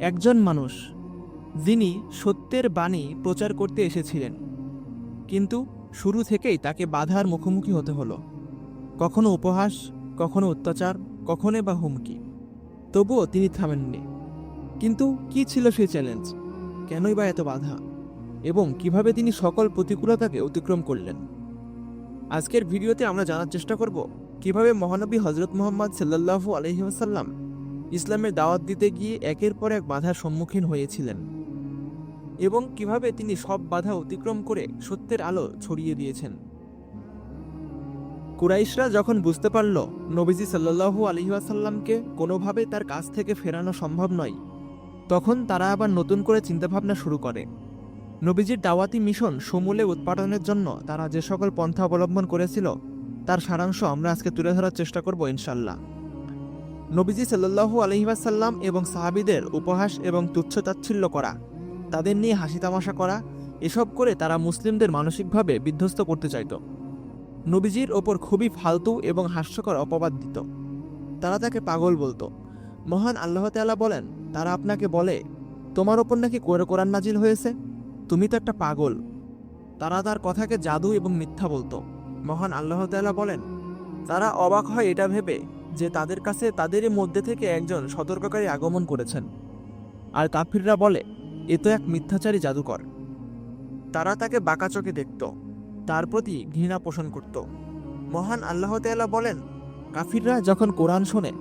একজন মানুষ, যিনি সত্যের বাণী প্রচার করতে এসেছিলেন। কিন্তু শুরু থেকেই তাকে বাধার মুখোমুখি হতে হলো। কখনো উপহাস, কখনো অত্যাচার কখনো বা হুমকি। তবুও তিনি থামেননি। কিন্তু কি ছিল সেই চ্যালেঞ্জ কেনই বা এত বাধা? এবং কীভাবে তিনি সকল প্রতিকূলতাকে অতিক্রম করলেন? আজকের ভিডিওতে আমরা জানার চেষ্টা করব, কীভাবে মহানবী হজরত মোহাম্মদ সাল্লাল্লাহু আলহি আসাল্লাম ইসলামের দাওয়াত দিতে গিয়ে একের পর এক বাধার সম্মুখীন হয়েছিলেন এবং কীভাবে তিনি সব বাধা অতিক্রম করে সত্যের আলো ছড়িয়ে দিয়েছেন। কুরাইশরা যখন বুঝতে পারল নবীজি সাল্লাল্লাহু আলহি আসাল্লামকে কোনোভাবে তার কাছ থেকে ফেরানো সম্ভব নয়, তখন তারা আবার নতুন করে চিন্তাভাবনা শুরু করে। নবীজির দাওয়াতি মিশন সমূলে উৎপাদনের জন্য তারা যে সকল পন্থা অবলম্বন করেছিল, তার সারাংশ আমরা আজকে তুলে ধরার চেষ্টা করব ইনশাল্লাহ নবীজি সাল্লাল্লাহু আলহিবাসাল্লাম এবং সাহাবিদের উপহাস এবং তুচ্ছতাচ্ছিল্য করা, তাদের নিয়ে হাসি তামাশা করা, এসব করে তারা মুসলিমদের মানসিকভাবে বিধ্বস্ত করতে চাইত। নবীজির ওপর খুবই ফালতু এবং হাস্যকর অপবাদ দিত। তারা তাকে পাগল বলতো। মহান আল্লাহ তাআলা বলেন, তারা আপনাকে বলে, তোমার ওপর নাকি কোরআ কোরআন নাজিল হয়েছে? তুমি তো একটা পাগল। তারা তার কথাকে জাদু এবং মিথ্যা বলতো। মহান আল্লাহ তাআলা বলেন, তারা অবাক হয় এটা ভেবে যে তাদের কাছে তাদেরই মধ্যে থেকে একজন সতর্ককারী আগমন করেছেন। আর কাফিররা বলে, এ তো এক মিথ্যাচারী জাদুকর। তারা তাকে বাঁকা চোখে দেখত, তার প্রতি ঘৃণা পোষণ করত। মহান আল্লাহ তাআলা বলেন, কাফিররা যখন কোরআন শোনে,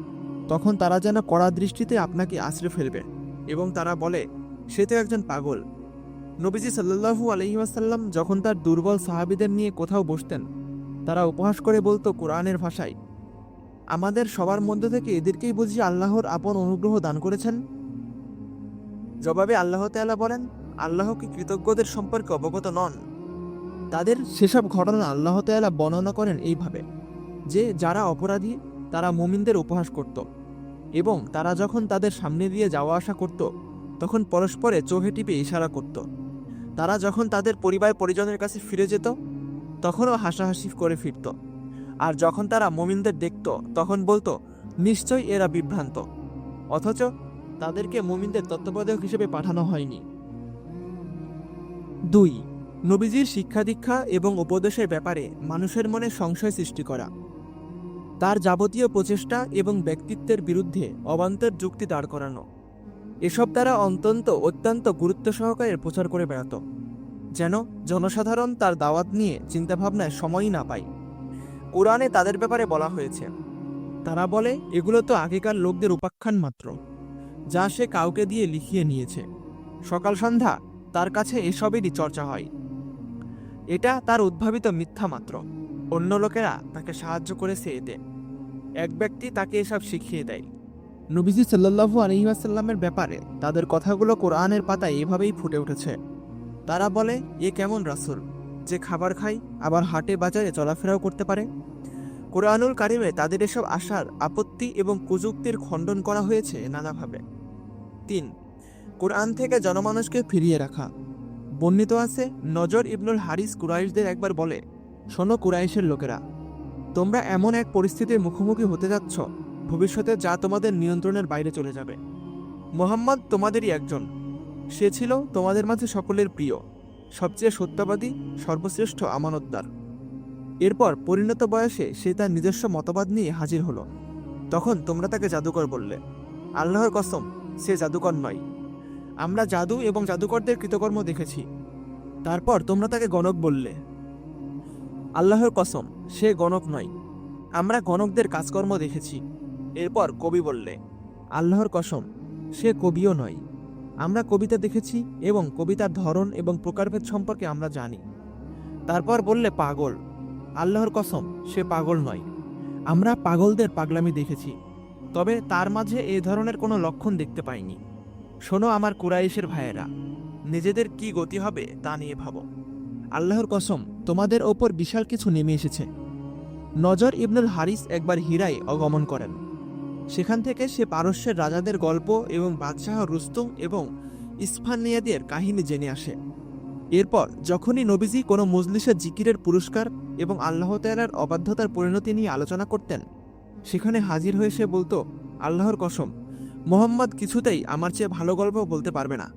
তখন তারা যেন কড়া দৃষ্টিতে আপনাকে আশ্রে ফেলবে। এবং তারা বলে, সে তো একজন পাগল। নবীজি সাল্লাল্লাহু আলহিমাসাল্লাম যখন তার দুর্বল সাহাবিদের নিয়ে কোথাও বসতেন, তারা উপহাস করে বলতো, কোরআনের ভাষায় আমাদের সবার মধ্যে থেকে এদেরকেই বুঝি আল্লাহর আপন অনুগ্রহ দান করেছেন? জবাবে আল্লাহ তাআলা বলেন, আল্লাহ কি কৃতজ্ঞদের সম্পর্কে অবগত নন? তাদের সেসব ঘটনা আল্লাহ তাআলা বর্ণনা করেন এইভাবে, যে যারা অপরাধী, তারা মুমিনদের উপহাস করত এবং তারা যখন তাদের সামনে দিয়ে যাওয়া আসা করত, তখন পরস্পরে চোখে টিপে ইশারা করত। তারা যখন তাদের পরিবার পরিজনের কাছে ফিরে যেত, তখনও হাসাহাসি করে ফিরত। আর যখন তারা মুমিনদের দেখত, তখন বলতো, নিশ্চয়ই এরা বিভ্রান্ত। অথচ তাদেরকে মুমিনদের তত্ত্বাবধায়ক হিসেবে পাঠানো হয়নি। দুই, নবীজির শিক্ষা দীক্ষা এবং উপদেশের ব্যাপারে মানুষের মনে সংশয় সৃষ্টি করা। তার যাবতীয় প্রচেষ্টা এবং ব্যক্তিত্বের বিরুদ্ধে অবান্তর যুক্তি দাঁড় করানো। এসব দ্বারা অত্যন্ত অত্যন্ত গুরুত্ব সহকারে প্রচার করে বেড়াত, যেন জনসাধারণ তার দাওয়াত নিয়ে চিন্তাভাবনায় সময়ই না পায়। কোরআনে তাদের ব্যাপারে বলা হয়েছে। তারা বলে, এগুলো তো আগেকার লোকদের উপাখ্যান মাত্র, যা সে কাউকে দিয়ে লিখিয়ে নিয়েছে। সকাল সন্ধ্যা তার কাছে এসবেরই চর্চা হয়। এটা তার উদ্ভাবিত মিথ্যা মাত্র। অন্য লোকেরা তাকে সাহায্য করেছে এতে। এক ব্যক্তি তাকে এসব শিখিয়ে দেয়। নবীজি সাল্লাল্লাহু আলহিহাসাল্লামের ব্যাপারে তাদের কথাগুলো কোরআনের পাতায় এভাবেই ফুটে উঠেছে। তারা বলে, এ কেমন রাসূল? যে খাবার খায় আবার হাটে বাজারে চলাফেরাও করতে পারে। কোরআনুল কারিমে তাদের এসব আশার আপত্তি এবং কুযুক্তির খণ্ডন করা হয়েছে নানাভাবে। তিন, কোরআন থেকে জনমানুষকে ফিরিয়ে রাখা। বর্ণিত আছে, নজর ইবনুল হারিস কুরাইশদের একবার বলে, শোনো কুরাইশের লোকেরা, তোমরা এমন এক পরিস্থিতির মুখোমুখি হতে যাচ্ছ, ভবিষ্যতে যা তোমাদের নিয়ন্ত্রণের বাইরে চলে যাবে। মোহাম্মদ তোমাদেরই একজন। সে ছিল তোমাদের মাঝে সকলের প্রিয়। সবচেয়ে সত্যবাদী, সর্বশ্রেষ্ঠ আমানতদার। এরপর পরিণত বয়সে সে তার নিজস্ব মতবাদ নিয়ে হাজির হলো। তখন তোমরা তাকে জাদুকর বললে। আল্লাহর কসম, সে জাদুকর নয়। আমরা জাদু এবং জাদুকরদের কৃতকর্ম দেখেছি। তারপর তোমরা তাকে গণক বললে। আল্লাহর কসম, সে গণক নয়। আমরা গণকদের কাজকর্ম দেখেছি। এরপর কবি বললে, আল্লাহর কসম, সে কবিও নয়। আমরা কবিতা দেখেছি এবং কবিতার ধরন এবং প্রকারভেদ সম্পর্কে আমরা জানি। তারপর বললে পাগল, আল্লাহর কসম, সে পাগল নয়। আমরা পাগলদের পাগলামি দেখেছি, তবে তার মাঝে এ ধরনের কোনো লক্ষণ দেখতে পাইনি। শোনো আমার কুরাইশের ভাইয়েরা, নিজেদের কি গতি হবে তা নিয়ে ভাবো। আল্লাহর কসম, তোমাদের ওপর বিশাল কিছু নেমে এসেছে। নজর ইবনুল হারিস একবার হীরায় অগমন করেন। সেখান থেকে সে পারস্যের রাজাদের গল্প এবং বাদশাহ রুস্তুম এবং ইস্ফানিয়াদের কাহিনী জেনে আসে। এরপর যখনই নবীজি কোনো মজলিসের জিকিরের পুরস্কার এবং আল্লাহ তালার অবাধ্যতার পরিণতি নিয়ে আলোচনা করতেন, সেখানে হাজির হয়ে সে বলতো, আল্লাহর কসম, মোহাম্মদ কিছুতেই আমার চেয়ে ভালো গল্প বলতে পারবে না।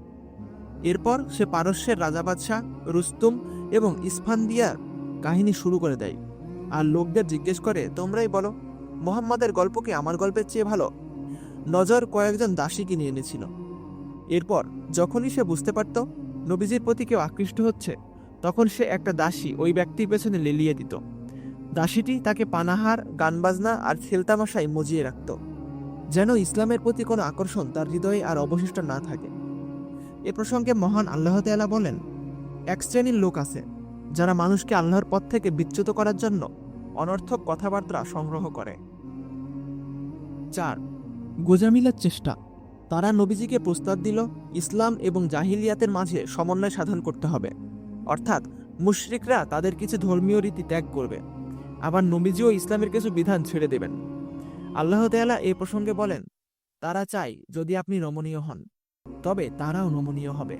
এরপর সে পারস্যের রাজা বাদশাহ, রুস্তুম এবং ইসফান্দিয়ার কাহিনী শুরু করে দেয়। আর লোকদের জিজ্ঞেস করে, তোমরাই বলো মোহাম্মদের গল্প কি আমার গল্পের চেয়ে ভালো। নজর কয়েকজন দাসীকে নিয়ে এনেছিল। এরপর যখনই সে বুঝতে পারত নবীজির প্রতি কেউ আকৃষ্ট হচ্ছে, তখন সে একটা দাসী ওই ব্যক্তির পেছনে লেলিয়ে দিত। দাসীটি তাকে পানাহার, গানবাজনা আর ছেলতামাশায় মজিয়ে রাখত, যেন ইসলামের প্রতি কোনো আকর্ষণ তার হৃদয়ে আর অবশিষ্ট না থাকে। এ প্রসঙ্গে মহান আল্লাহ তাআলা বলেন, এক শ্রেণির লোক আছে যারা মানুষকে আল্লাহর পথ থেকে বিচ্যুত করার জন্য অনর্থক কথাবার্তা সংগ্রহ করে। চার গোজামিলার চেষ্টা। তারা নবীজিকে প্রস্তাব দিল ইসলাম এবং জাহিলিয়াতের মাঝে সমন্বয় সাধন করতে হবে। অর্থাৎ মুশরিকরা তাদের কিছু ধর্মীয় রীতি ত্যাগ করবে। আবার নবীজিও ইসলামের কিছু বিধান ছেড়ে দেবেন। আল্লাহ তাআলা এই প্রসঙ্গে বলেন তারা চাই যদি আপনি নমনীয় হন তবে তারাও নমনীয় হবে।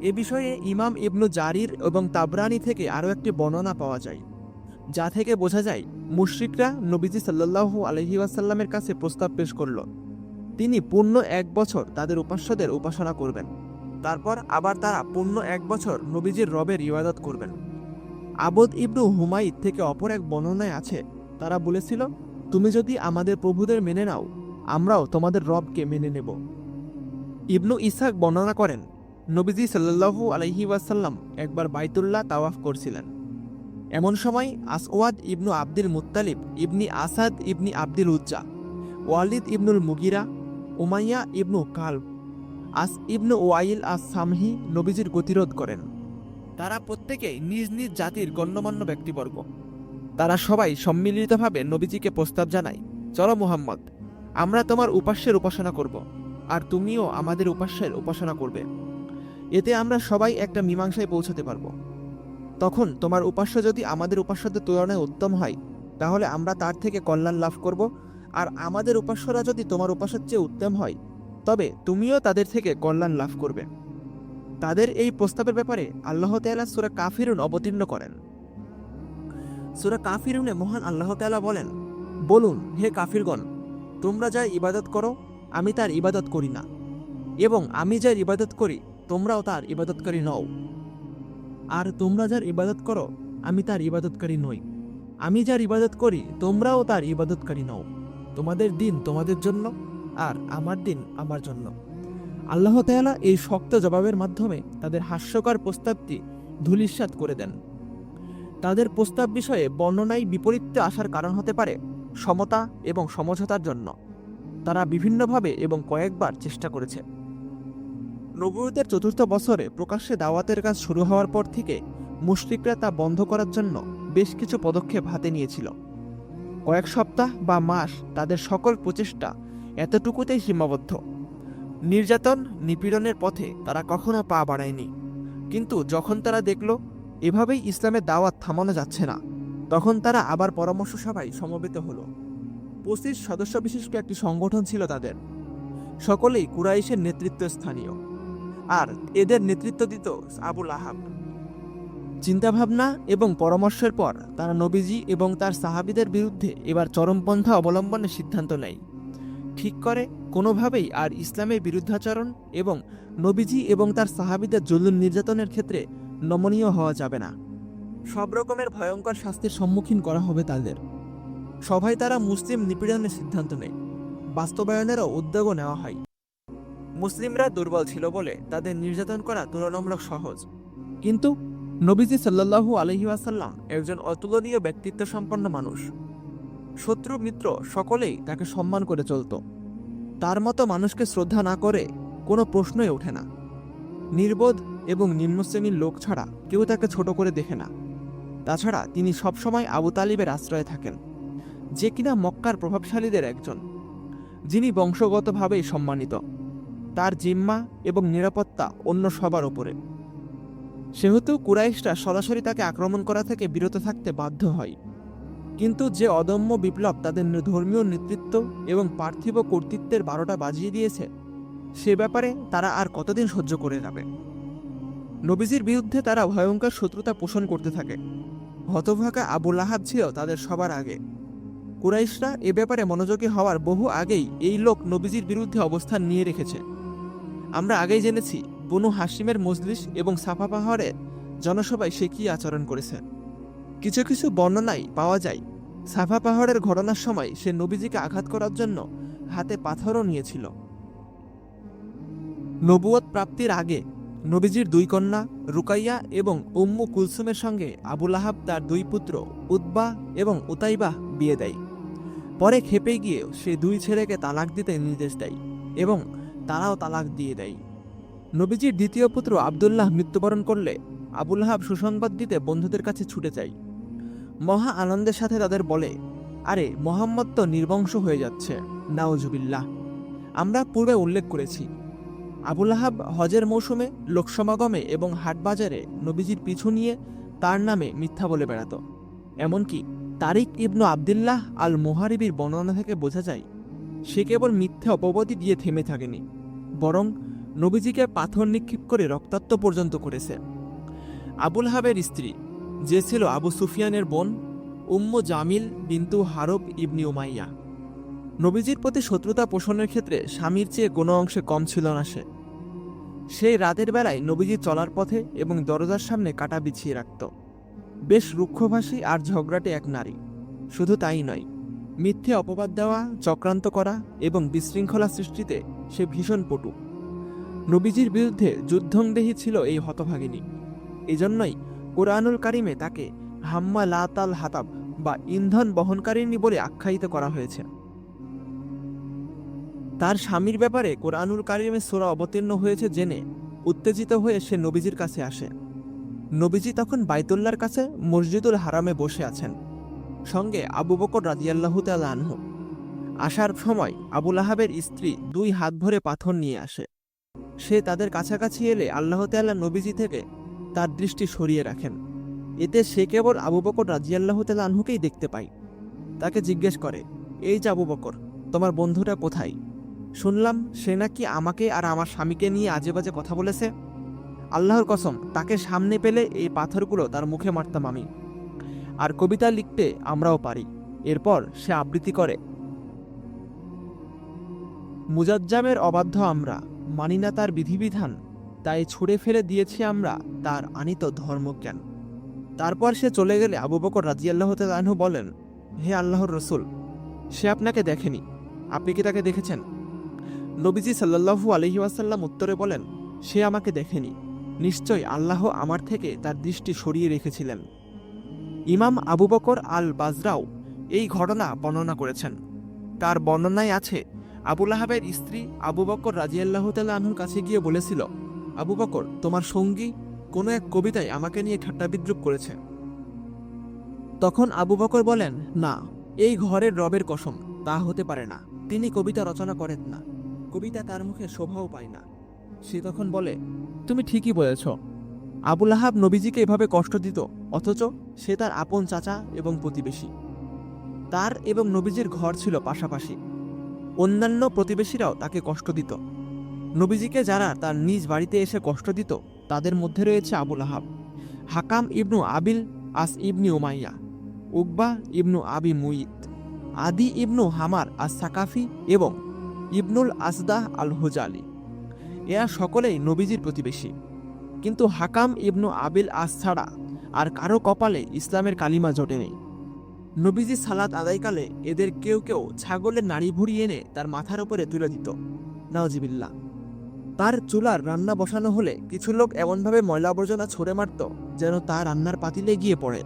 এ বিষয়ে ইমাম ইবনু জারির এবং তাবরানি থেকে আরও একটি বর্ণনা পাওয়া যায়। যা থেকে বোঝা যায়, মুশরিকরা নবীজি সাল্লাল্লাহু আলহি ওয়াসাল্লামের কাছে প্রস্তাব পেশ করল। তিনি পূর্ণ এক বছর তাদের উপাস্যদের উপাসনা করবেন। তারপর আবার তারা পূর্ণ এক বছর নবীজির রবের ইবাদত করবেন। আবদ ইবনু হুমাইদ থেকে অপর এক বর্ণনায় আছে, তারা বলেছিল, তুমি যদি আমাদের প্রভুদের মেনে নাও, আমরাও তোমাদের রবকে মেনে নেব। ইবনু ইসাক বর্ণনা করেন, নবীজি সাল্লাল্লাহু আলহি ওয়াসাল্লাম একবার বাইতুল্লাহ তাওয়াফ করছিলেন। এমন সময় Aswad ibn Abdul Muttalib ibn Asad ibn Abdul Uzza, Walid ibnul Mughira, Umayya ibn Kalb, As ibn Wail As Sahmi নবীজির গতিরোধ করেন। তারা প্রত্যেকেই নিজ নিজ জাতির গণ্যমান্য ব্যক্তিবর্গ। তারা সবাই সম্মিলিতভাবে নবীজিকে প্রস্তাব জানায়, চলো মুহাম্মদ, আমরা তোমার উপাস্যের উপাসনা করব, আর তুমিও আমাদের উপাস্যের উপাসনা করবে। এতে আমরা সবাই একটা মীমাংসায় পৌঁছতে পারব। তখন তোমার উপাস্য যদি আমাদের উপাস্যদের তুলনায় উত্তম হয়, তাহলে আমরা তার থেকে কল্যাণ লাভ করব। আর আমাদের উপাস্যরা যদি তোমার উপাস্যের চেয়ে উত্তম হয়, তবে তুমিও তাদের থেকে কল্যাণ লাভ করবে। তাদের এই প্রস্তাবের ব্যাপারে আল্লাহ তাআলা সূরা কাফিরুন অবতীর্ণ করেন। সূরা কাফিরুনে মহান আল্লাহ তাআলা বলেন, বলুন, হে কাফিরগণ, তোমরা যার ইবাদত করো, আমি তার ইবাদত করি না। এবং আমি যার ইবাদত করি, তোমরাও তার ইবাদতকারী নও। আর তোমরা যার ইবাদত করো, আমি তার ইবাদতকারী নই। আমি যার ইবাদত করি, তোমরাও তার ইবাদতকারী নও। তোমাদের দিন তোমাদের জন্য, আর আমার দিন আমার জন্য। আল্লাহ তাআলা এই শক্ত জবাবের মাধ্যমে তাদের হাস্যকর প্রস্তাবটি ধূলিসাৎ করে দেন। তাদের প্রস্তাব বিষয়ে বর্ণনায় বিপরীতে আসার কারণ হতে পারে সমতা এবং সমঝোতার জন্য। তারা বিভিন্নভাবে এবং কয়েকবার চেষ্টা করেছে। নবুয়তের চতুর্থ বছরে প্রকাশ্যে দাওয়াতের কাজ শুরু হওয়ার পর থেকে মুশরিকরা তা বন্ধ করার জন্য বেশ কিছু পদক্ষেপ হাতে নিয়েছিল। কয়েক সপ্তাহ বা মাস তাদের সকল প্রচেষ্টা এতটুকুতেই সীমাবদ্ধ। নির্যাতন, নিপীড়নের পথে তারা কখনো পা বাড়ায়নি। কিন্তু যখন তারা দেখল, এভাবেই ইসলামের দাওয়াত থামানো যাচ্ছে না, তখন তারা আবার পরামর্শ সভায় সমবেত হলো। পঁচিশ সদস্য বিশিষ্ট একটি সংগঠন ছিল তাদের। সকলেই কুরাইশের নেতৃত্ব স্থানীয় আর এদের নেতৃত্ব দিত আবুল আহাব। চিন্তাভাবনা এবং পরামর্শের পর তারা নবীজি এবং তার সাহাবিদের বিরুদ্ধে এবার চরমপন্থা অবলম্বনের সিদ্ধান্ত নেয়। ঠিক করে কোনোভাবেই আর ইসলামের বিরুদ্ধাচরণ এবং নবীজি এবং তার সাহাবিদের জুলুম নির্যাতনের ক্ষেত্রে নমনীয় হওয়া যাবে না। সব রকমের ভয়ঙ্কর শাস্তির সম্মুখীন করা হবে তাদের। সভায় তারা মুসলিম নিপীড়নের সিদ্ধান্ত নেয়। বাস্তবায়নেরও উদ্যোগও নেওয়া হয়। মুসলিমরা দুর্বল ছিল বলে তাদের নির্যাতন করা তুলনামূলক সহজ। কিন্তু নবীজি সাল্লাল্লাহু আলহি আসাল্লাম একজন অতুলনীয় ব্যক্তিত্ব সম্পন্ন মানুষ। শত্রু মিত্র সকলেই তাকে সম্মান করে চলত। তার মতো মানুষকে শ্রদ্ধা না করে কোনো প্রশ্নই ওঠে না। নির্বোধ এবং নিম্ন শ্রেণির লোক ছাড়া কেউ তাকে ছোট করে দেখে না। তাছাড়া তিনি সবসময় আবু তালিবের আশ্রয়ে থাকেন, যে কিনা মক্কার প্রভাবশালীদের একজন, যিনি বংশগতভাবেই সম্মানিত। তার জিম্মা এবং নিরাপত্তা অন্য সবার ওপরে সেহেতু কুরাইশরা সরাসরি তাকে আক্রমণ করা থেকে বিরত থাকতে বাধ্য হয়। কিন্তু যে অদম্য বিপ্লব তাদের ধর্মীয় নেতৃত্ব এবং পার্থিব কর্তৃত্বের বারোটা বাজিয়ে দিয়েছে, সে ব্যাপারে তারা আর কতদিন সহ্য করে যাবে? নবীজির বিরুদ্ধে তারা ভয়ঙ্কর শত্রুতা পোষণ করতে থাকে। হতভাগা আবুল আহাব ছিল তাদের সবার আগে। কুরাইশরা এ ব্যাপারে মনোযোগী হওয়ার বহু আগেই এই লোক নবীজির বিরুদ্ধে অবস্থান নিয়ে রেখেছে। আমরা আগেই জেনেছি, বনু হাসিমের মজলিস এবং সাফা পাহাড়ের জনসভায় সে কি আচরণ করেছে। কিছু কিছু বর্ণনায় পাওয়া যায়, সাফা পাহাড়ের ঘটনার সময় সে নবীজিকে আঘাত করার জন্য হাতে পাথরও নিয়েছিল। নবুয়ত প্রাপ্তির আগে নবীজির দুই কন্যা রুকাইয়া এবং উম্মু কুলসুমের সঙ্গে আবুল আহাব তার দুই পুত্র উতবা এবং উতাইবাহ বিয়ে দেয়। পরে খেপে গিয়ে সে দুই ছেলেকে তালাক দিতে নির্দেশ দেয় এবং তারাও তালাক দিয়ে দেয়। নবীজির দ্বিতীয় পুত্র আবদুল্লাহ মৃত্যুবরণ করলে আবুল আহাব সুসংবাদ দিতে বন্ধুদের কাছে ছুটে যায়। মহা আনন্দের সাথে তাদের বলে, আরে, মোহাম্মদ তো নির্বংশ হয়ে যাচ্ছে। নাওজুবিল্লাহ। আমরা পূর্বে উল্লেখ করেছি, আবুল আহাব হজের মৌসুমে, লোকসমাগমে এবং হাটবাজারে নবীজির পিছু নিয়ে তার নামে মিথ্যা বলে বেড়াত। এমনকি তারিক ইবনু আবদুল্লাহ আল মোহারিবির বর্ণনা থেকে বোঝা যায়, সে কেবল মিথ্যা অপবাদী দিয়ে থেমে থাকেনি। বরং নবীজিকে পাথর নিক্ষেপ করে রক্তাক্ত পর্যন্ত করেছে। আবুল হাবের স্ত্রী, যে ছিল আবু সুফিয়ানের বোন, উম্মু জামিল বিন্তু হারব ইবনি উমাইয়া। নবীজির প্রতি শত্রুতা পোষণের ক্ষেত্রে স্বামীর চেয়ে কোনো অংশে কম ছিল না সে। সেই রাতের বেলায় নবীজি চলার পথে এবং দরজার সামনে কাটা বিছিয়ে রাখত। বেশ রুক্ষভাষী আর ঝগড়াটে এক নারী। শুধু তাই নয় মিথ্যে অপবাদ দেওয়া, চক্রান্ত করা এবং বিশৃঙ্খলা সৃষ্টিতে সে ভীষণ পটু। নবীজির বিরুদ্ধে যুদ্ধংদেহী ছিল এই হতভাগিনী। এজন্যই কোরআনুল কারিমে তাকে হাম্মা লাতাল হাতাব বা ইন্ধন বহনকারিণী বলে আখ্যায়িত করা হয়েছে। তার স্বামীর ব্যাপারে কোরআনুল কারিমে সোরা অবতীর্ণ হয়েছে জেনে উত্তেজিত হয়ে সে নবীজির কাছে আসে। নবীজি তখন বাইতুল্লার কাছে মসজিদুল হারামে বসে আছেন। সঙ্গে আবু বকর রাজিয়াল্লাহু তাআলা আনহু। আসার সময় আবুল আহাবের স্ত্রী দুই হাত ভরে পাথর নিয়ে আসে। সে তাদের কাছাকাছি এলে আল্লাহ তাআলা নবীজি থেকে তার দৃষ্টি সরিয়ে রাখেন। এতে সে কেবল আবু বকর রাজিয়াল্লাহু তাআলা আনহুকেই দেখতে পায়। তাকে জিজ্ঞেস করে, এই যে আবু বকর, তোমার বন্ধুটা কোথায়? শুনলাম সে নাকি আমাকে আর আমার স্বামীকে নিয়ে আজে বাজে কথা বলেছে। আল্লাহর কসম, তাকে সামনে পেলে এই পাথরগুলো তার মুখে মারতাম আমি। আর কবিতা লিখতে আমরাও পারি। এরপর সে আবৃত্তি করে। মুজাজ্জামের অবাধ্য আমরা, মানি না তার বিধিবিধান, তাই ছুঁড়ে ফেলে দিয়েছি আমরা তার আনিত ধর্মজ্ঞান। তারপর সে চলে গেলে আবু বকর রাজিয়াল্লাহ তালহু বলেন, হে আল্লাহর রসুল, সে আপনাকে দেখেনি। আপনি কি তাকে দেখেছেন? নবীজি সাল্লাহু আলহি ওয়াসাল্লাম উত্তরে বলেন, সে আমাকে দেখেনি। নিশ্চয় আল্লাহ আমার থেকে তার দৃষ্টি সরিয়ে রেখেছিলেন। ইমাম আবু বকর আল বাজরাও এই ঘটনা বর্ণনা করেছেন। তার বর্ণনায় আছে আবুল আহাবের স্ত্রী আবু বকর রাজিয়াল্লাহ আনহুর কাছে গিয়ে বলেছিল, আবু বকর, তোমার সঙ্গী কোনো এক কবিতায় আমাকে নিয়ে ঠাট্টা বিদ্রুপ করেছে। তখন আবু বকর বলেন, না, এই ঘরের রবের কসম, তা হতে পারে না। তিনি কবিতা রচনা করেন না। কবিতা তার মুখে শোভাও পায় না। সে তখন বলে, তুমি ঠিকই বলেছ। আবুল আহাব নবীজিকে এভাবে কষ্ট দিত, অথচ সে তার আপন চাচা এবং প্রতিবেশী। তার এবং নবীজির ঘর ছিল পাশাপাশি। অন্যান্য প্রতিবেশীরাও তাকে কষ্ট দিত। নবীজিকে যারা তার নিজ বাড়িতে এসে কষ্ট দিত, তাদের মধ্যে রয়েছে আবুল আহাব, হাকাম ইবনু আবিল, আস ইবনি উমাইয়া, উকবা ইবনু আবি মুইত আদি ইবনু হামার আস সাকাফি এবং ইবনুল আসদাহ আল হুজালি এরা সকলেই নবীজির প্রতিবেশী। কিন্তু হাকাম ইবনু আবিল আস ছাড়া আর কারও কপালে ইসলামের কালিমা জোটেনি নবীজি সালাত আদায়কালে এদের কেউ কেউ ছাগলের নাড়ি ভুড়ি এনে তার মাথার উপরে তুলে দিত। নাওজিবিল্লা তার চুলার রান্না বসানো হলে কিছু লোক এমনভাবে ময়লা আবর্জনা ছড়ে মারত যেন তা রান্নার পাতিলে গিয়ে পড়ে।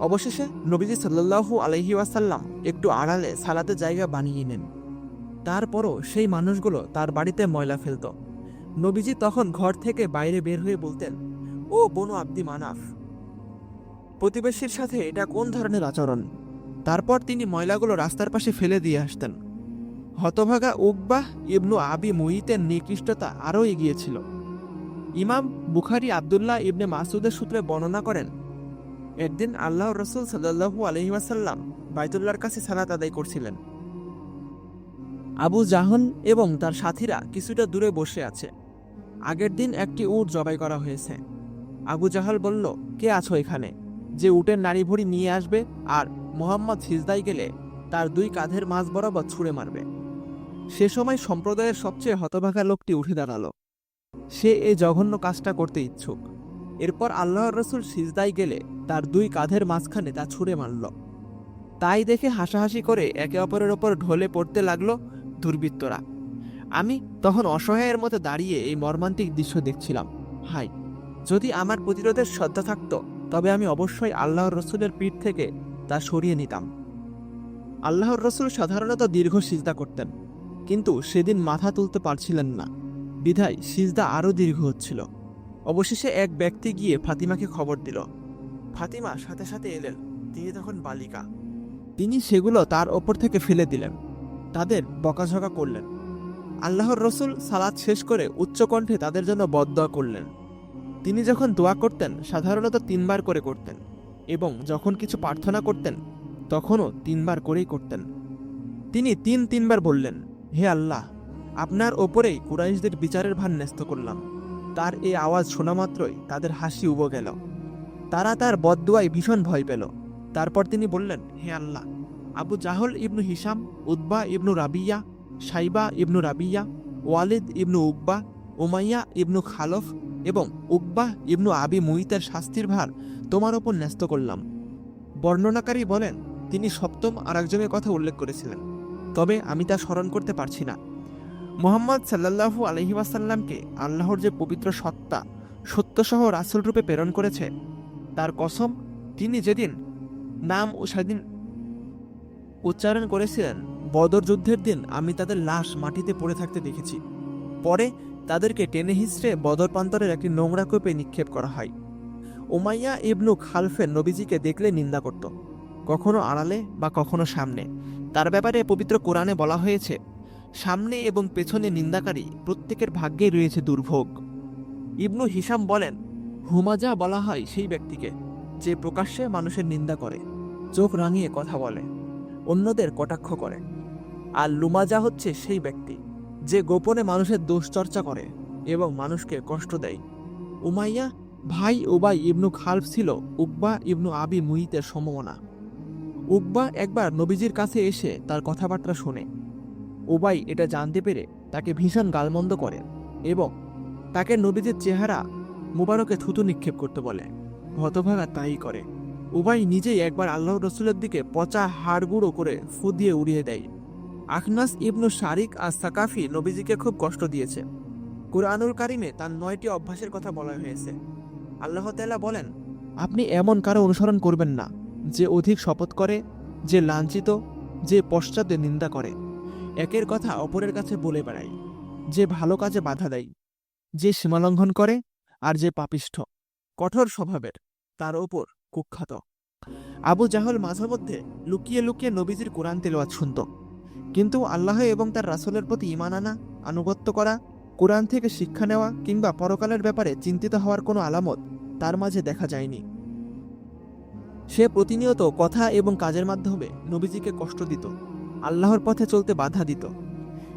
অবশেষে নবীজি সাল্লাহু আলহি ওয়াসাল্লাম একটু আড়ালে সালাতে জায়গা বানিয়ে নেন। তারপরও সেই মানুষগুলো তার বাড়িতে ময়লা ফেলত। নবীজি তখন ঘর থেকে বাইরে বের হয়ে বলতেন, ও বনু আব্দি মানাফ, প্রতিবেশীর সাথে এটা কোন ধরনের আচরণ? তারপর তিনি ময়লাগুলো রাস্তার পাশে ফেলে দিয়ে আসতেন। হতভাগা উকবাহ ইবনু আবি মুহিতের নিকৃষ্টতা আরও এগিয়েছিল ইমাম বুখারি আবদুল্লাহ ইবনে মাসুদের সূত্রে বর্ণনা করেন, একদিন আল্লাহ রসুল সাল্লাহু আলহিমাসাল্লাম বাইতুল্লার কাছে সালাত আদায় করছিলেন। আবু জাহন এবং তার সাথীরা কিছুটা দূরে বসে আছে। আগের দিন একটি উট জবাই করা হয়েছে। আবু জাহাল বলল, কে আছো এখানে? যে উটের নারী ভরি নিয়ে আসবে আর মোহাম্মদ সিজদাই গেলে তার দুই কাঁধের মাঝ বরাবর ছুঁড়ে মারবে। সে সময় সম্প্রদায়ের সবচেয়ে হতভাগা লোকটি উঠে দাঁড়াল। সে এই জঘন্য কাজটা করতে ইচ্ছুক। এরপর আল্লাহর রসুল সিজদাই গেলে তার দুই কাঁধের মাঝখানে তা ছুঁড়ে মারল। তাই দেখে হাসাহাসি করে একে অপরের ওপর ঢলে পড়তে লাগল দুর্বৃত্তরা। আমি তখন অসহায়ের মতো দাঁড়িয়ে এই মর্মান্তিক দৃশ্য দেখছিলাম। হাই, যদি আমার প্রতিরোধের শ্রদ্ধা থাকতো, তবে আমি অবশ্যই আল্লাহর রসুলের পিঠ থেকে তা সরিয়ে নিতাম। আল্লাহর রসুল সাধারণত দীর্ঘ সিজদা করতেন, কিন্তু সেদিন মাথা তুলতে পারছিলেন না। বিধায় সিজদা আরও দীর্ঘ হচ্ছিল। অবশেষে এক ব্যক্তি গিয়ে ফাতিমাকে খবর দিল। ফাতিমা সাথে সাথে এলেন, তিনি তখন বালিকা। তিনি সেগুলো তার ওপর থেকে ফেলে দিলেন, তাদের বকাঝকা করলেন। আল্লাহর রসুল সালাদ শেষ করে উচ্চকণ্ঠে তাদের জন্য বদদোয়া করলেন। তিনি যখন দোয়া করতেন, সাধারণত তিনবার করে করতেন এবং যখন কিছু প্রার্থনা করতেন, তখনও তিনবার করেই করতেন। তিনি তিন তিনবার বললেন, হে আল্লাহ, আপনার ওপরেই কুরাইশদের বিচারের ভার ন্যস্ত করলাম। তার এই আওয়াজ শোনা মাত্রই তাদের হাসি উব গেল। তারা তার বদদুয়ায় ভীষণ ভয় পেল। তারপর তিনি বললেন, হে আল্লাহ, আবু জাহল ইবনু Hisham Utba ibn Rabia Shaiba ibn Rabia, Walid ibn Uqba, Umayya ibn Khalaf এবং উকবা ইবনু আবি মুইতের শাস্তির ভার তোমার ওপর ন্যস্ত করলাম। বর্ণনাকারী বলেন, তিনি সপ্তম আর একজনের কথা উল্লেখ করেছিলেন, তবে আমি তা স্মরণ করতে পারছি না। মোহাম্মদ সাল্লাল্লাহু আলহি ওয়াসাল্লামকে আল্লাহর যে পবিত্র সত্তা, সত্যসহ রাসুল রূপে প্রেরণ করেছে, তার কসম, তিনি যেদিন নাম ও সেদিন উচ্চারণ করেছিলেন বদর যুদ্ধের দিন আমি তাদের লাশ মাটিতে পড়ে থাকতে দেখেছি। পরে তাদেরকে টেনে হিসড়ে বদর প্রান্তরের একটি নোংরা কূপে নিক্ষেপ করা হয়। উমাইয়া ইবনু খালফের নবীজিকে দেখলে নিন্দা করত। কখনো আড়ালে বা কখনো সামনে। তার ব্যাপারে পবিত্র কোরআনে বলা হয়েছে, সামনে এবং পেছনে নিন্দাকারী প্রত্যেকের ভাগ্যেই রয়েছে দুর্ভোগ। ইবনু হিসাম বলেন হুমাজা বলা হয় সেই ব্যক্তিকে, যে প্রকাশ্যে মানুষের নিন্দা করে, চোখ রাঙিয়ে কথা বলে, অন্যদের কটাক্ষ করে। আর লুমাজা হচ্ছে সেই ব্যক্তি, যে গোপনে মানুষের দোষ চর্চা করে এবং মানুষকে কষ্ট দেয়। উমাইয়া ভাই উবাই ইবনু খালফ ছিল উকবা ইবনু আবি মুহিতের সমমনা। উকবা একবার নবীজির কাছে এসে তার কথাবার্তা শোনে। উবাই এটা জানতে পেরে তাকে ভীষণ গালমন্দ করে এবং তাকে নবীজির চেহারা মুবারকে থুতু নিক্ষেপ করতে বলে। হতভাগা তাই করে। উবাই নিজেই একবার আল্লাহ রসুলের দিকে পচা হাড়গুঁড়ো করে ফু দিয়ে উড়িয়ে দেয়। আখনাস ইবনু শারিক আর সাকাফি নবীজিকে খুব কষ্ট দিয়েছে। কুরআনুল কারিমে তার নয়টি অভ্যাসের কথা বলা হয়েছে। আল্লাহ তাআলা বলেন, আপনি এমন কারও অনুসরণ করবেন না, যে অধিক শপথ করে, যে লাঞ্ছিত, যে পশ্চাতে নিন্দা করে। একের কথা অপরের কাছে বলে বেড়ায়, যে ভালো কাজে বাধা দেয়, যে সীমালঙ্ঘন করে, আর যে পাপিষ্ঠ। কঠোর স্বভাবের, তার ওপর কুখ্যাত। আবু জাহল মাঝে মধ্যে লুকিয়ে লুকিয়ে নবীজির কোরআন তেলাওয়াত শুনত। কিন্তু আল্লাহ এবং তার রাসূলের প্রতি ঈমান আনা, আনুগত্য করা, কোরআন থেকে শিক্ষা নেওয়া কিংবা পরকালের ব্যাপারে চিন্তিত হওয়ার কোনো আলামত তার মাঝে দেখা যায়নি। সে প্রতিনিয়ত কথা এবং কাজের মাধ্যমে নবীজিকে কষ্ট দিত, আল্লাহর পথে চলতে বাধা দিত।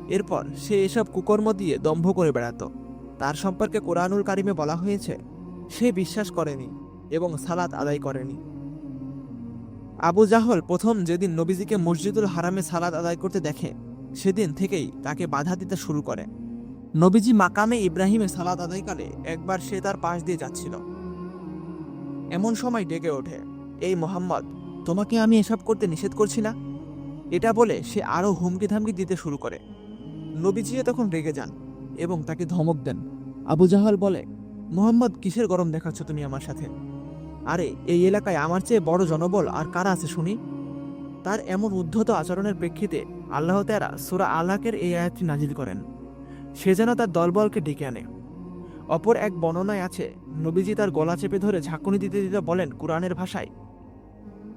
এরপর সে এসব কুকর্ম দিয়ে দম্ভ করে বেড়াত। তার সম্পর্কে কোরআনুল কারিমে বলা হয়েছে, সে বিশ্বাস করেনি এবং সালাত আদায় করেনি। আবু জাহল প্রথম যেদিন নবীজিকে মসজিদুল হারামে সালাদ আদায় করতে দেখে, সেদিন থেকেই তাকে বাধা দিতে শুরু করে। নবীজি মাকামে ইব্রাহিমে সালাদ আদায়কালে একবার সে তার পাশ দিয়ে যাচ্ছিল। এমন সময় ডেকে ওঠে, এই মোহাম্মদ, তোমাকে আমি এসব করতে নিষেধ করছি না? এটা বলে সে আরও হুমকি ধামকি দিতে শুরু করে। নবীজিও তখন রেগে যান এবং তাকে ধমক দেন। আবু জাহাল বলে, মোহাম্মদ, কিসের গরম দেখাচ্ছ তুমি আমার সাথে? আরে, এই এলাকায় আমার চেয়ে বড় জনবল আর কারা আছে শুনি? তার এমন উদ্ধত আচরণের প্রেক্ষিতে আল্লাহ তারা সুরা আল্লাহের এই আয়াতটি নাজিল করেন। সে যেন তার দলবলকে ডেকে আনে। অপর এক বর্ণনায় আছে, নবীজি তার গলা চেপে ধরে ঝাঁকুনি দিতে দিতে বলেন কোরআনের ভাষায়,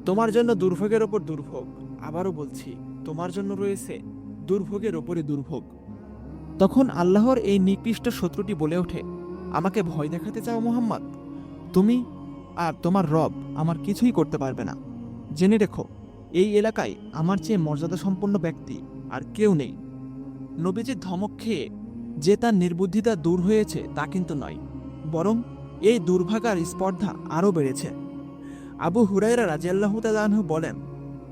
তোমার জন্য দুর্ভোগের ওপর দুর্ভোগ। আবারও বলছি, তোমার জন্য রয়েছে দুর্ভোগের ওপরে দুর্ভোগ। তখন আল্লাহর এই নিকৃষ্ট শত্রুটি বলে ওঠে, আমাকে ভয় দেখাতে চাও মোহাম্মদ? তুমি আর তোমার রব আমার কিছুই করতে পারবে না। জেনে রেখো, এই এলাকায় আমার চেয়ে মর্যাদা সম্পন্ন ব্যক্তি আর কেউ নেই। নবীজির ধমক খেয়ে যে তার নির্বুদ্ধিতা দূর হয়েছে তা কিন্তু নয়, বরং এই দুর্ভাগার স্পর্ধা আরও বেড়েছে। আবু হুরাইরা রাজিয়াল্লাহ তালাহ বলেন,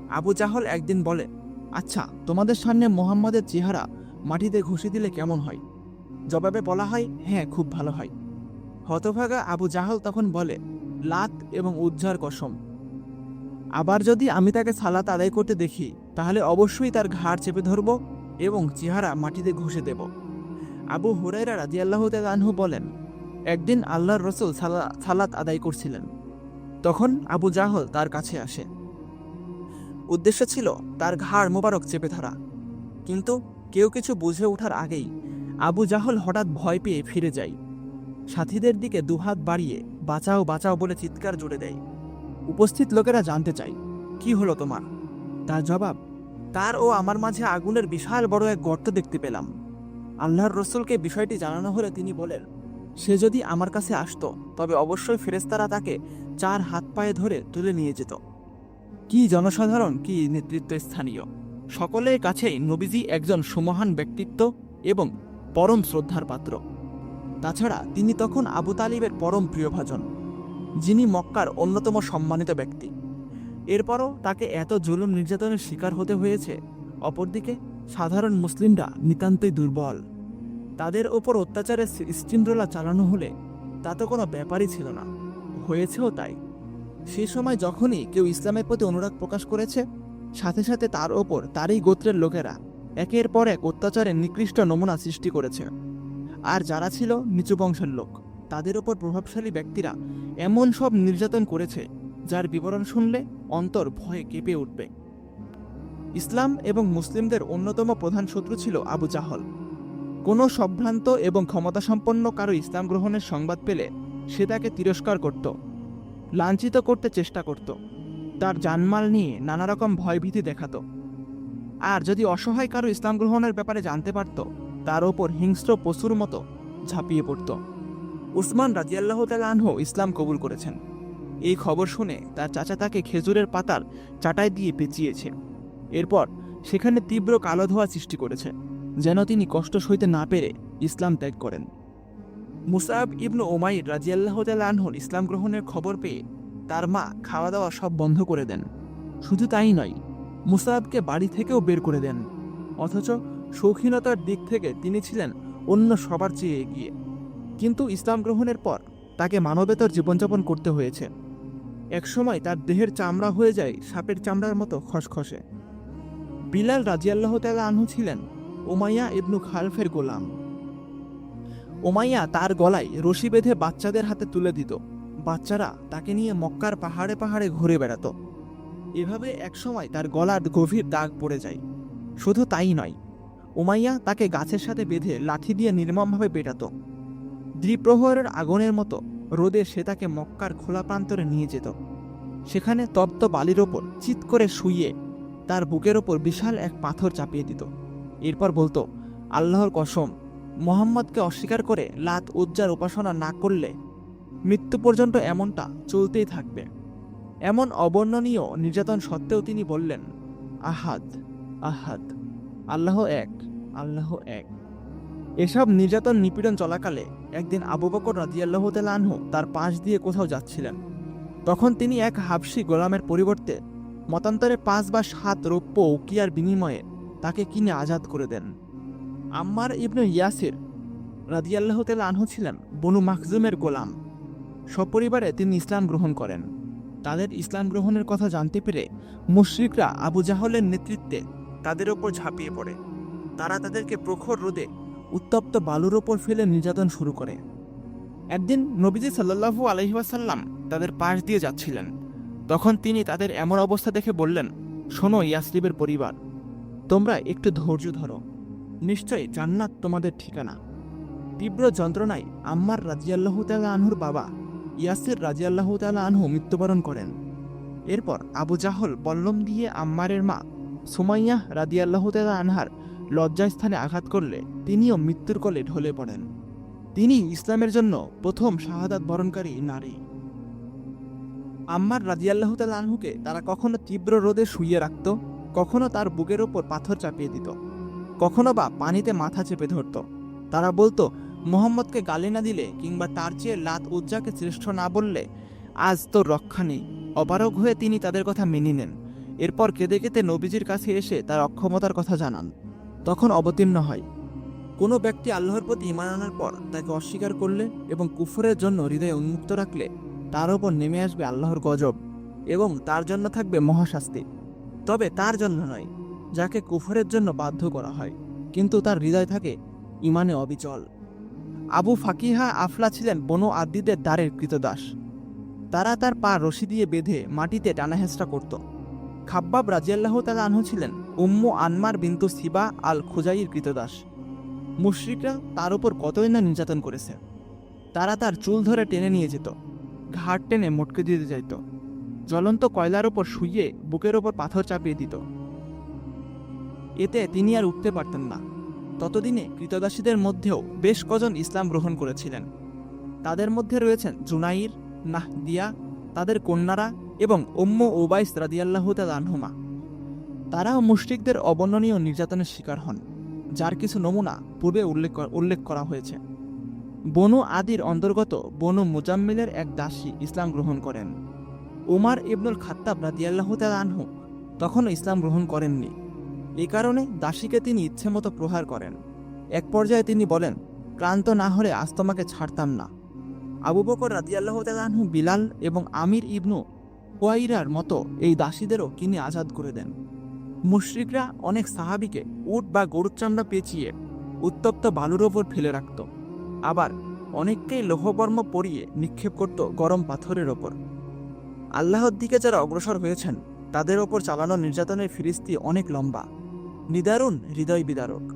আবু জাহল একদিন বলে আচ্ছা তোমাদের সামনে মোহাম্মদের চেহারা মাটিতে ঘষে দিলে কেমন হয়? জবাবে বলা হয় হ্যাঁ খুব ভালো হয়। হতভাগা আবু জাহল তখন বলে লাত এবং উজ্জার কসম। আবার যদি আমি তাকে সালাত আদায় করতে দেখি, তাহলে অবশ্যই তার ঘাড় চেপে ধরব এবং চেহারা মাটিতে ঘষে দেব। আবু হুরাইরা রাজিয়াল্লাহ আনহু বলেন, একদিন আল্লাহর রসুল সালা, সালাত আদায় করছিলেন। তখন আবু জাহল তার কাছে আসে। উদ্দেশ্য ছিল তার ঘাড় মোবারক চেপে ধরা। কিন্তু কেউ কিছু বুঝে ওঠার আগেই আবু জাহল হঠাৎ ভয় পেয়ে ফিরে যায়। সাথীদের দিকে দুহাত বাড়িয়ে বাঁচাও বাঁচাও বলে চিৎকার জুড়ে দেয়। উপস্থিত লোকেরা জানতে চায়, কি হলো তোমার? তার জবাব, তার ও আমার মাঝে আগুনের বিশাল বড় এক গর্ত দেখতে পেলাম। আল্লাহর রসুলকে বিষয়টি জানানো হলে তিনি বলেন, সে যদি আমার কাছে আসতো, তবে অবশ্যই ফেরেস্তারা তাকে চার হাত পায়ে ধরে তুলে নিয়ে যেত। কি জনসাধারণ, কি নেতৃত্ব স্থানীয়। সকলের কাছেই নবীজি একজন সুমহান ব্যক্তিত্ব এবং পরম শ্রদ্ধার পাত্র। তাছাড়া তিনি তখন আবু তালিবের পরম প্রিয়ভাজন যিনি মক্কার অন্যতম সম্মানিত ব্যক্তি। এরপরও তাকে এত জুলুম নির্যাতনের শিকার হতে হয়েছে, অপরদিকে সাধারণ মুসলিমরা নিতান্তই দুর্বল। তাদের ওপর অত্যাচারের স্টিমরোলা চালানো হলে তা তো কোনো ব্যাপারই ছিল না, হয়েছেও তাই। সে সময় যখনই কেউ ইসলামের প্রতি অনুরাগ প্রকাশ করেছে, সাথে সাথে তার ওপর তারই গোত্রের লোকেরা একের পর এক অত্যাচারের নিকৃষ্ট নমুনা সৃষ্টি করেছে। আর যারা ছিল নিচু বংশের লোক, তাদের ওপর প্রভাবশালী ব্যক্তিরা এমন সব নির্যাতন করেছে, যার বিবরণ শুনলে অন্তর ভয়ে কেঁপে উঠবে। ইসলাম এবং মুসলিমদের অন্যতম প্রধান শত্রু ছিল আবু জাহল। কোনো সম্ভ্রান্ত এবং ক্ষমতাসম্পন্ন কারও ইসলাম গ্রহণের সংবাদ পেলে সে তাকে তিরস্কার করত, লাঞ্ছিত করতে চেষ্টা করত, তার জানমাল নিয়ে নানা রকম ভয়ভীতি দেখাতো। আর যদি অসহায় কারও ইসলাম গ্রহণের ব্যাপারে জানতে পারত তার ওপর হিংস্র পশুর মতো ঝাঁপিয়ে পড়ত। উসমান রাজিয়াল্লাহ আনহু ইসলাম কবুল করেছেন। এই খবর শুনে তার চাচা তাকে খেজুরের পাতার চাটাই দিয়ে পেঁচিয়েছে। এরপর সেখানে তীব্র কালো ধোয়া সৃষ্টি করেছে, যেন তিনি কষ্ট সইতে না পেরে ইসলাম ত্যাগ করেন। মুসাব ইবনু ওমাইর রাজিয়াল্লাহ আনহুর ইসলাম গ্রহণের খবর পেয়ে তার মা খাওয়া দাওয়া সব বন্ধ করে দেন। শুধু তাই নয়, মুসাবকে বাড়ি থেকেও বের করে দেন। অথচ শৌখিনতার দিক থেকে তিনি ছিলেন অন্য সবার চেয়ে এগিয়ে। কিন্তু ইসলাম গ্রহণের পর তাকে মানবেতর জীবনযাপন করতে হয়েছে। একসময় তার দেহের চামড়া হয়ে যায় সাপের চামড়ার মতো খসখসে। বিলাল রাজিয়াল্লাহ তালা আনহু ছিলেন ওমাইয়া ইবনু খালফের গোলাম। ওমাইয়া তার গলায় রশি বেঁধে বাচ্চাদের হাতে তুলে দিত। বাচ্চারা তাকে নিয়ে মক্কার পাহাড়ে পাহাড়ে ঘুরে বেড়াত। এভাবে একসময় তার গলার গভীর দাগ পড়ে যায়। শুধু তাই নয় উমাইয়া তাকে গাছের সাথে বেঁধে লাঠি দিয়ে নির্মমভাবে পেটাত। দ্বিপ্রহরের আগুনের মতো রোদে সে তাকে মক্কার খোলা প্রান্তরে নিয়ে যেত। সেখানে তপ্ত বালির ওপর চিৎ করে শুইয়ে তার বুকের ওপর বিশাল এক পাথর চাপিয়ে দিত। এরপর বলতো, আল্লাহর কসম, মোহাম্মদকে অস্বীকার করে লাত উজ্জার উপাসনা না করলে মৃত্যু পর্যন্ত এমনটা চলতেই থাকবে। এমন অবর্ণনীয় নির্যাতন সত্ত্বেও তিনি বললেন, আহাদ আহাদ। আল্লাহ এক আল্লাহ এক। এসব নির্যাতন নিপীড়ন চলাকালে একদিন আবু বকর রাজিয়াল্লাহ আনহু তার পাশ দিয়ে কোথাও যাচ্ছিলেন। তখন তিনি এক হাবসি গোলামের পরিবর্তে মতান্তরে পাঁচ বা সাত রৌপ্য উকিয়ার বিনিময়ে তাকে কিনে আজাদ করে দেন। আম্মার ইবনু ইয়াসির রাদিয়াল্লাহ আনহু ছিলেন বনু মাকজুমের গোলাম। সপরিবারে তিনি ইসলাম গ্রহণ করেন। তাদের ইসলাম গ্রহণের কথা জানতে পেরে মুশরিকরা আবু জাহলের নেতৃত্বে তাদের ওপর ঝাঁপিয়ে পড়ে। তারা তাদেরকে প্রখর রোদে উত্তপ্ত বালুর ওপর ফেলে নির্যাতন শুরু করে। একদিন নবীজি সাল্লাহু আলহিহাসাল্লাম তাদের পাশ দিয়ে যাচ্ছিলেন। তখন তিনি তাদের এমন অবস্থা দেখে বললেন, শোনো ইয়াসরিবের পরিবার, তোমরা একটু ধৈর্য ধরো। নিশ্চয়ই জান্নাত তোমাদের ঠিকানা। তীব্র যন্ত্রণায় আম্মার রাজিয়াল্লাহ তালা আনহুর বাবা ইয়াসির রাজিয়াল্লাহ তালা আনহু মৃত্যুবরণ করেন। এরপর আবু জাহল বল্লম দিয়ে আম্মারের মা সুমাইয়াহ রাদিয়াল্লাহ তালা আনহার লজ্জাস্থানে আঘাত করলে তিনিও মৃত্যুর কোলে ঢলে পড়েন। তিনি ইসলামের জন্য প্রথম শাহাদাত বরণকারী নারী। আম্মার রাজিয়াল্লাহ তাল আনহুকে তারা কখনো তীব্র রোদে শুইয়ে রাখত, কখনো তার বুকের ওপর পাথর চাপিয়ে দিত, কখনো বা পানিতে মাথা চেপে ধরত। তারা বলতো, মোহাম্মদকে গালি না দিলে কিংবা তার চেয়ে লাত উজ্জাকে শ্রেষ্ঠ না বললে আজ তো রক্ষা নেই। অপারগ হয়ে তিনি তাদের কথা মেনে নেন। এরপর কেঁদে কেঁদে নবীজির কাছে এসে তার অক্ষমতার কথা জানান। তখন অবতীর্ণ হয়। কোনো ব্যক্তি আল্লাহর প্রতি ইমান আনার পর তাকে অস্বীকার করলে এবং কুফরের জন্য হৃদয় উন্মুক্ত রাখলে তার ওপর নেমে আসবে আল্লাহর গজব এবং তার জন্য থাকবে মহাশাস্তি। তবে তার জন্য নয়, যাকে কুফরের জন্য বাধ্য করা হয়, কিন্তু তার হৃদয় থাকে ইমানে অবিচল। আবু ফাকিহা আফলা ছিলেন বনো আদিদের দ্বারের কৃতদাস। তারা তার পা রশি দিয়ে বেঁধে মাটিতে টানাহেঁচড়া করত। খাব্বাব রাজিয়াল্লাহ তালা আনহু ছিলেন উম্মু আনমার বিন্তু সিবা আল খুজাইর কৃতদাস। মুশ্রিকরা তার উপর কতই না নির্যাতন করেছে। তারা তার চুল ধরে টেনে নিয়ে যেত, ঘাট টেনে মটকে দিতে যাইত, জ্বলন্ত কয়লার ওপর শুইয়ে বুকের ওপর পাথর চাপিয়ে দিত। এতে তিনি আর উঠতে পারতেন না। ততদিনে কৃতদাসীদের মধ্যেও বেশ কজন ইসলাম গ্রহণ করেছিলেন। তাদের মধ্যে রয়েছেন জুনাইর, নাহদিয়া তাদের কন্যারা এবং ওম্ম ওবাইস রাদিয়াল্লাহু আনহুমা। তারাও মুশরিকদের অবর্ণনীয় নির্যাতনের শিকার হন, যার কিছু নমুনা পূর্বে উল্লেখ উল্লেখ করা হয়েছে। বনু আদির অন্তর্গত বনু মুজাম্মিলের এক দাসী ইসলাম গ্রহণ করেন। উমার ইবনুল খাত্তাব রাদিয়াল্লাহু আনহু তখনও ইসলাম গ্রহণ করেননি। এ কারণে দাসীকে তিনি ইচ্ছেমতো প্রহার করেন। এক পর্যায়ে তিনি বলেন, ক্লান্ত না হলে আজ তোমাকে ছাড়তাম না। আবু বকর রাদিয়াল্লাহু আনহু, বিলাল এবং আমির ইবনু ওয়াইরার মতো এই দাসীদেরও তিনি আজাদ করে দেন। মুশরিকরা অনেক সাহাবিকে উট বা গরুর চামড়া পেঁচিয়ে উত্তপ্ত বালুর ওপর ফেলে রাখত। আবার অনেককেই লৌহবর্ম পরিয়ে নিক্ষেপ করত গরম পাথরের ওপর। আল্লাহর দিকে যারা অগ্রসর হয়েছেন, তাদের ওপর চালানো নির্যাতনের ফিরিস্তি অনেক লম্বা। নিদারুণ হৃদয় বিদারক।